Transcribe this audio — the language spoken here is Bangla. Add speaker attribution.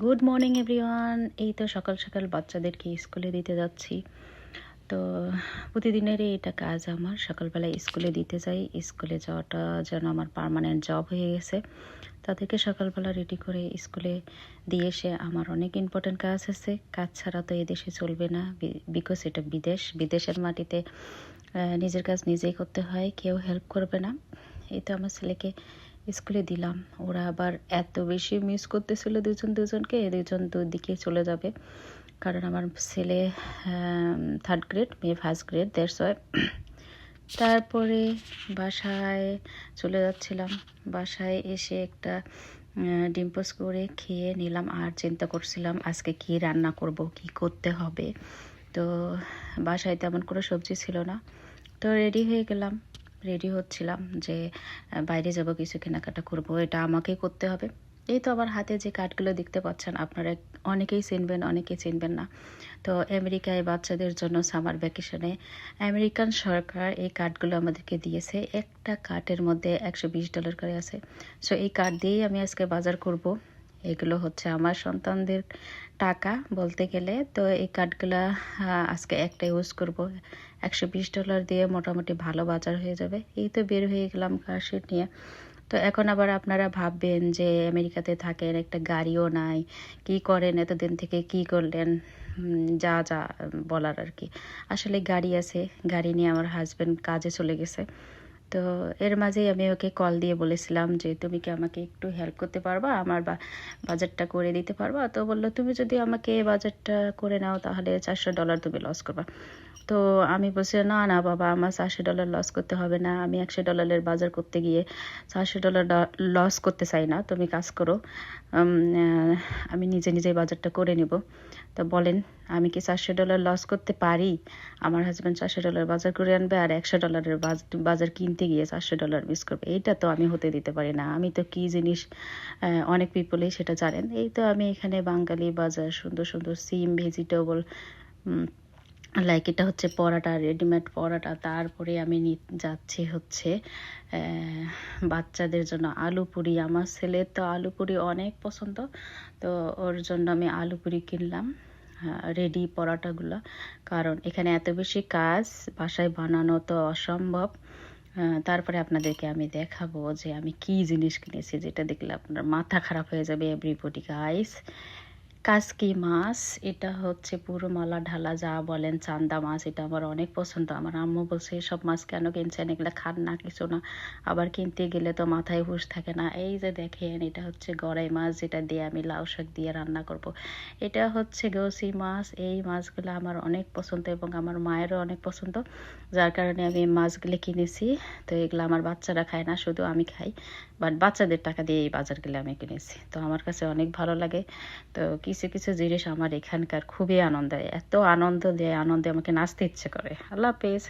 Speaker 1: গুড মর্নিং এভরিওয়ান এই তো সকাল সকাল বাচ্চাদেরকে স্কুলে দিতে যাচ্ছি। তো প্রতিদিনেরই এটা কাজ আমার। সকালবেলায় স্কুলে দিতে যাই। স্কুলে যাওয়াটা যেন আমার পার্মানেন্ট জব হয়ে গেছে। তাদেরকে সকালবেলা রেডি করে স্কুলে দিয়ে এসে আমার অনেক ইম্পর্টেন্ট কাজ আছে। কাজ ছাড়া তো এদেশে চলবে না। বিকজ এটা বিদেশ। বিদেশের মাটিতে নিজের কাজ নিজেই করতে হয়। কেউ হেল্প করবে না। এই তো আমার ছেলেকে স্কুলে দিলাম। ওরা আবার এত বেশি মিস করতেছিল দুজন দুজনকে দুজন দুদিকে চলে যাবে। কারণ আমার ছেলে থার্ড গ্রেড মেয়ে ফার্স্ট গ্রেড দেড়শ তারপরে বাসায় চলে যাচ্ছিলাম। বাসায় এসে একটা আহ, ডিম পোস্ট করে খেয়ে নিলাম আর চিন্তা করছিলাম আজকে কি রান্না করব কি করতে হবে। তো বাসায় তেমন কোনো সবজি ছিল না। তো রেডি হয়ে গেলাম। রেডি হচ্ছিলাম যে বাইরে যাব, কিছু কেনাকাটা করব, এটা আমাকেই করতে হবে। এই তো আমার হাতে যে কার্ডগুলো দেখতে পাচ্ছেন, আপনারা অনেকেই চিনবেন অনেকেই চিনবেন না। তো আমেরিকায় বাচ্চাদের জন্য সামার ভ্যাকেশনে আমেরিকান সরকার এই কার্ডগুলো আমাদেরকে দিয়েছে। একটা কার্ডের মধ্যে একশো বিশ ডলার করে আছে। সো এই কার্ড দিয়েই আমি আজকে বাজার করব। এগুলো হচ্ছে আমার সন্তানদের টাকা বলতে গেলে। তো এই কার্ডগুলো আজকে একটা ইউজ করব। একশো বিশ ডলার দিয়ে মোটামুটি ভালো বাজার হয়ে যাবে। এই তো বের হয়ে গেলাম কারশিট নিয়ে। তো এখন আবার আপনারা ভাববেন যে আমেরিকাতে থাকেন, একটা গাড়িও নাই, কি করেন এতদিন থেকে, কি করলেন? যা যা বলার আর কি। আসলে গাড়ি আছে, গাড়ি নিয়ে আমার হাজব্যান্ড কাজে চলে গেছে। তো এর মাঝেই আমি ওকে কল দিয়ে বলেছিলাম যে, তুমি কি আমাকে একটু হেল্প করতে পারবা? আমার বাজারটা করে দিতে পারবা? তো বলল, তুমি যদি আমাকে বাজারটা করে নাও, তাহলে চারশো ডলার তুমি লস করবা। তো আমি বলছি, না না বাবা, আমার চারশো ডলার লস করতে হবে না। আমি একশো ডলারের বাজার করতে গিয়ে চারশো ডলার লস করতে চাই না। তুমি কাজ করো। আমি নিজে নিজে বাজারটা করে নিব। তো বলেন, আমি কি চারশো ডলার লস করতে পারি? আমার হাজব্যান্ড চারশো ডলার বাজার করে আনবে আর একশো ডলারের বাজ- বাজার কিনতে গিয়ে চারশো ডলার মিস করবে। এইটা তো আমি হতে দিতে পারি না। আমি তো কি জিনিস অনেক পিপলেই সেটা জানেন। এই তো আমি এখানে বাঙালি বাজার, সুন্দর সুন্দর সিম ভেজিটেবল লাইক এটা হচ্ছে পরাটা রেডিমেড পরাটা। তারপরে আমি যাচ্ছি হচ্ছে বাচ্চাদের জন্য আলু পুরি। আমার ছেলের তো আলু পুরি অনেক পছন্দ। তো ওর জন্য আমি আলু পুরি কিনলাম রেডি পরাটাগুলো। কারণ এখানে এত বেশি কাজ, বাসায় বানানো তো অসম্ভব। তারপরে আপনাদেরকে আমি দেখাবো যে আমি কি জিনিস কিনেছি যেটা দেখলে আপনার মাথা খারাপ হয়ে যাবে এভরিবডি গাইস কাসকি মাছ, এটা হচ্ছে পুরো মালা ঢালা যা বলেন, চান্দা মাছ, এটা আমার অনেক পছন্দ। আমার আম্মু বলছে, এসব মাছ কেন কিনছেন? এগুলো খান না, কিছু না। আবার কিনতে গেলে তো মাথায় হুঁশ থাকে না। এই যে দেখেন, এটা হচ্ছে গড়াই মাছ, যেটা দিয়ে আমি লাউ শাক দিয়ে রান্না করব। এটা হচ্ছে গৌসি মাছ, এই মাছগুলো আমার অনেক পছন্দ এবং আমার মায়েরও অনেক পছন্দ। যার কারণে আমি মাছগুলো কিনেছি। তো এগুলো আমার বাচ্চারা খায় না, শুধু আমি খাই। বাট বাচ্চাদের টাকা দিয়ে এই বাজারগুলো আমি কিনেছি। তো আমার কাছে অনেক ভালো লাগে। তো কিছু কিছু জিনিস আমার এখানকার খুবই আনন্দ দেয়। এত আনন্দ দেয়, আনন্দে আমাকে নাচতে ইচ্ছে করে। আল্লাহ হাফেজ।